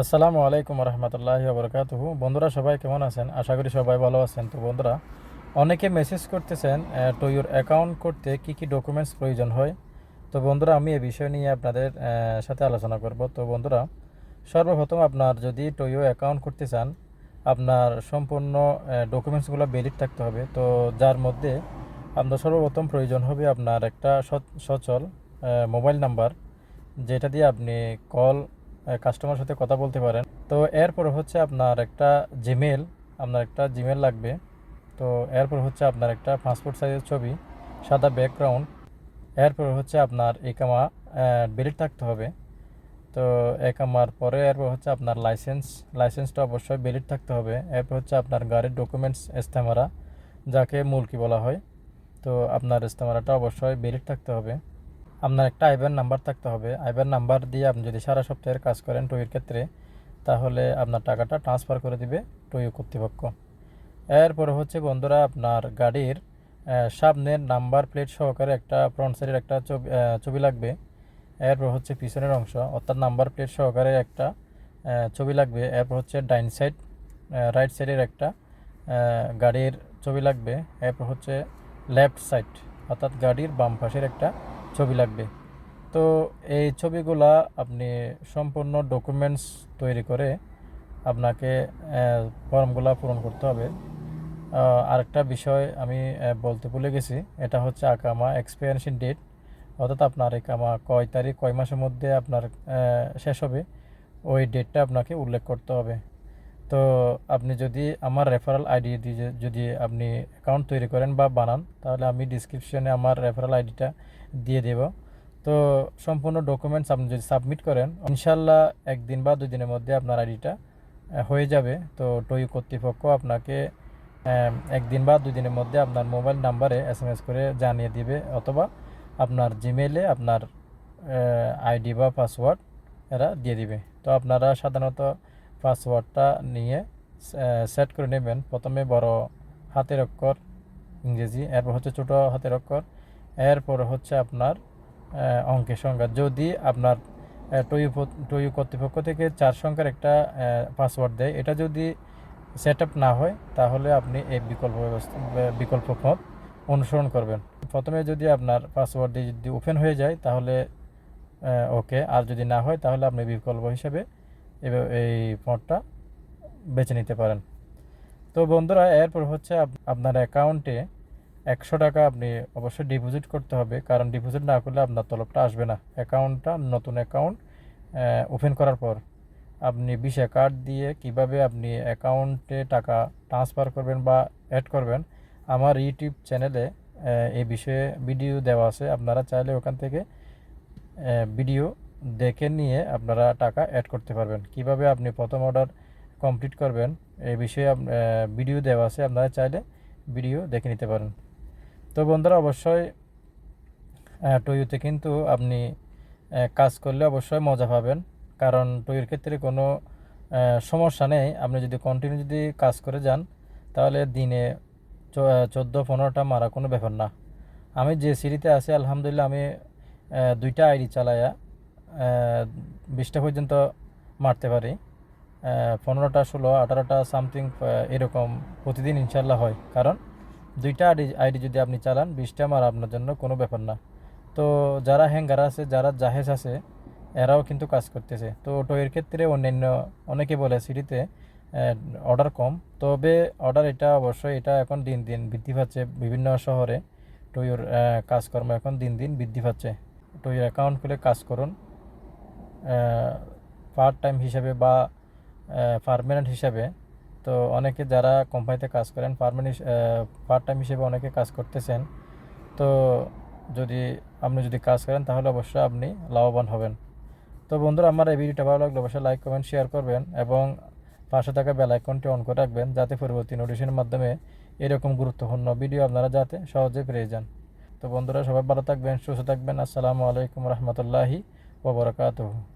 আসসালামু আলাইকুম রহমতুল্লাহ বরকাতুহ বন্ধুরা, সবাই কেমন আছেন? আশা করি সবাই ভালো আছেন। তো বন্ধুরা, অনেকে মেসেজ করতেছেন টু ইউর অ্যাকাউন্ট করতে কি কি ডকুমেন্টস প্রয়োজন হয়? তো বন্ধুরা, আমি এ বিষয় নিয়ে আপনাদের সাথে আলোচনা করব। তো বন্ধুরা, সর্বপ্রথম আপনার যদি টু ইউ অ্যাকাউন্ট করতে চান, আপনার সম্পূর্ণ ডকুমেন্টসগুলো ভ্যালিড থাকতে হবে। তো যার মধ্যে আপনার সর্বপ্রথম প্রয়োজন হবে আপনার একটা সচ- সচল মোবাইল নাম্বার যেটা দিয়ে আপনি কল কাস্টমার সাথে কথা বলতে পারেন। তো এরপর হচ্ছে আপনার একটা জিমেল আপনার একটা জিমেল লাগবে। তো এরপর হচ্ছে আপনার একটা পাসপোর্ট সাইজের ছবি, সাদা ব্যাকগ্রাউন্ড এরপর হচ্ছে আপনার একামা ভ্যালিড থাকতে হবে। তো একামার পরে এরপর হচ্ছে আপনার লাইসেন্স লাইসেন্সটা অবশ্যই ভ্যালিড থাকতে হবে। এরপর হচ্ছে আপনার গাড়ির ডকুমেন্টস ইস্তেমারা যাকে মুলকি বলা হয়। তো আপনার ইস্তেমারাটা অবশ্যই ভ্যালিড থাকতে হবে। আপনার একটা আইবার নাম্বার থাকতে হবে। আইবার নাম্বার দিয়ে আপনি যদি সারা সপ্তাহের কাজ করেন টুইয়ের ক্ষেত্রে, তাহলে আপনার টাকাটা ট্রান্সফার করে দিবে টুই কর্তৃপক্ষ। এরপরে হচ্ছে বন্ধুরা, আপনার গাড়ির সামনের নাম্বার প্লেট সহকারে একটা ফ্রন্ট সাইডের একটা ছবি ছবি লাগবে। এরপর হচ্ছে পিছনের অংশ, অর্থাৎ নাম্বার প্লেট সহকারে একটা ছবি লাগবে। এরপর হচ্ছে ডাইন সাইড রাইট সাইডের একটা গাড়ির ছবি লাগবে। এরপর হচ্ছে লেফট সাইড অর্থাৎ গাড়ির বাম পাশের একটা ছবি লাগবে। তো এই ছবিগুলা আপনি সম্পূর্ণ ডকুমেন্টস তৈরি করে আপনাকে ফর্মগুলা পূরণ করতে হবে। আরেকটা বিষয় আমি বলতে ভুলে গেছি। এটা হচ্ছে আকামা এক্সপিরিয়েন্সিং ডেট অর্থাৎ আপনার একামা কয় তারিখ, কয় মাসের মধ্যে আপনার শেষ হবে। ওই ডেটটা আপনাকে উল্লেখ করতে হবে। তো আপনি যদি আমার রেফারেল আইডি দিয়ে যদি আপনি অ্যাকাউন্ট তৈরি করেন বা বানান, তাহলে আমি ডিসক্রিপশনে আমার রেফারেল আইডিটা দিয়ে দেব। তো সম্পূর্ণ ডকুমেন্টস আপনি যদি সাবমিট করেন ইনশাল্লাহ একদিন বা দুই দিনের মধ্যে আপনার আইডিটা হয়ে যাবে। তো টই কর্তৃপক্ষ আপনাকে একদিন বা দুই দিনের মধ্যে আপনার মোবাইল নাম্বারে এস এম এস করে জানিয়ে দিবে, অথবা আপনার জিমেলে আপনার আইডি বা পাসওয়ার্ড এরা দিয়ে দিবে। তো আপনারা সাধারণত পাসওয়ার্ডটা নিয়ে সেট করে নেবেন। প্রথমে বড় হাতের অক্ষর ইংরেজি, এরপর হচ্ছে ছোট হাতের অক্ষর, এরপর হচ্ছে আপনার অঙ্কের সংখ্যা যদি আপনার টয়ু টয়ু কর্তৃপক্ষ থেকে চার সংখ্যার একটা পাসওয়ার্ড দেয়, এটা যদি সেট না হয়, তাহলে আপনি এই বিকল্প ব্যবস্থা, বিকল্প পথ অনুসরণ করবেন। প্রথমে যদি আপনার পাসওয়ার্ড দিয়ে যদি ওপেন হয়ে যায়, তাহলে ওকে আর যদি না হয়, তাহলে আপনি বিকল্প হিসেবে এভাবে এই পথটা বেছে নিতে পারেন। তো বন্ধুরা, এরপর হচ্ছে আপনার অ্যাকাউন্টে একশো টাকা আপনি অবশ্যই ডিপোজিট করতে হবে, কারণ ডিপোজিট না করলে আপনার তলবটা আসবে না। অ্যাকাউন্টটা নতুন অ্যাকাউন্ট ওপেন করার পর আপনি ভিসা কার্ড দিয়ে কীভাবে আপনি অ্যাকাউন্টে টাকা ট্রান্সফার করবেন বা অ্যাড করবেন, আমার ইউটিউব চ্যানেলে এই বিষয়ে ভিডিও দেওয়া আছে। আপনারা চাইলে ওখান থেকে ভিডিও দেখে নিয়ে আপনারা টাকা অ্যাড করতে পারবেন। কীভাবে আপনি প্রথম অর্ডার কমপ্লিট করবেন, এই বিষয়ে ভিডিও দেওয়া আছে। আপনারা চাইলে ভিডিও দেখে নিতে পারেন। তো বন্ধুরা, অবশ্যই টুইতে কিন্তু আপনি কাজ করলে অবশ্যই মজা পাবেন। কারণ টুইয়ের ক্ষেত্রে কোনো সমস্যা নেই। আপনি যদি কন্টিনিউ যদি কাজ করে যান, তাহলে দিনে চোদ্দ, পনেরোটা মারা কোনো ব্যাপার না। আমি যে সিঁড়িতে আছি, আলহামদুলিল্লাহ, আমি দুইটা আইডি চালায়া বিশটা পর্যন্ত মারতে পারি। পনেরোটা, ষোলো, আঠারোটা সামথিং এরকম প্রতিদিন ইনশাল্লাহ হয়। কারণ দুইটা আইডি আইডি যদি আপনি চালান, বিশটা মারা আপনার জন্য কোনো ব্যাপার না। তো যারা হ্যাঙ্গার আছে, যারা জাহেজ আছে, এরাও কিন্তু কাজ করতেছে। তো টোয়ের ক্ষেত্রে অন্যান্য, অনেকে বলে সিটিতে অর্ডার কম। তবে অর্ডার এটা অবশ্যই, এটা এখন দিন দিন বৃদ্ধি পাচ্ছে বিভিন্ন শহরে। টইয়ের কাজকর্ম এখন দিন দিন বৃদ্ধি পাচ্ছে। টইয়ের অ্যাকাউন্ট খুলে কাজ করুন। পার্ট টাইম হিসাবে বা পারমানেন্ট হিসাবে, তো অনেকে যারা কোম্পানিতে কাজ করেন পারমানেন্ট পার্ট টাইম হিসেবে অনেকে কাজ করতেছেন, তো যদি আপনি যদি কাজ করেন, তাহলে অবশ্যই আপনি লাভবান হবেন। তো বন্ধুরা, আমার এই ভিডিওটা ভালো লাগলে অবশ্যই লাইক কমেন্ট শেয়ার করবেন এবং পাশে থাকা বেল আইকনটি অন করে রাখবেন, যাতে পরবর্তী নোটিফিকেশনের মাধ্যমে এরকম গুরুত্বপূর্ণ ভিডিও আপনারা যাতে সহজে পেয়ে যান। তো বন্ধুরা, সবাই ভালো থাকবেন, সুস্থ থাকবেন। আসসালামু আলাইকুম রহমতুল্লাহি ওবরাকাতুহু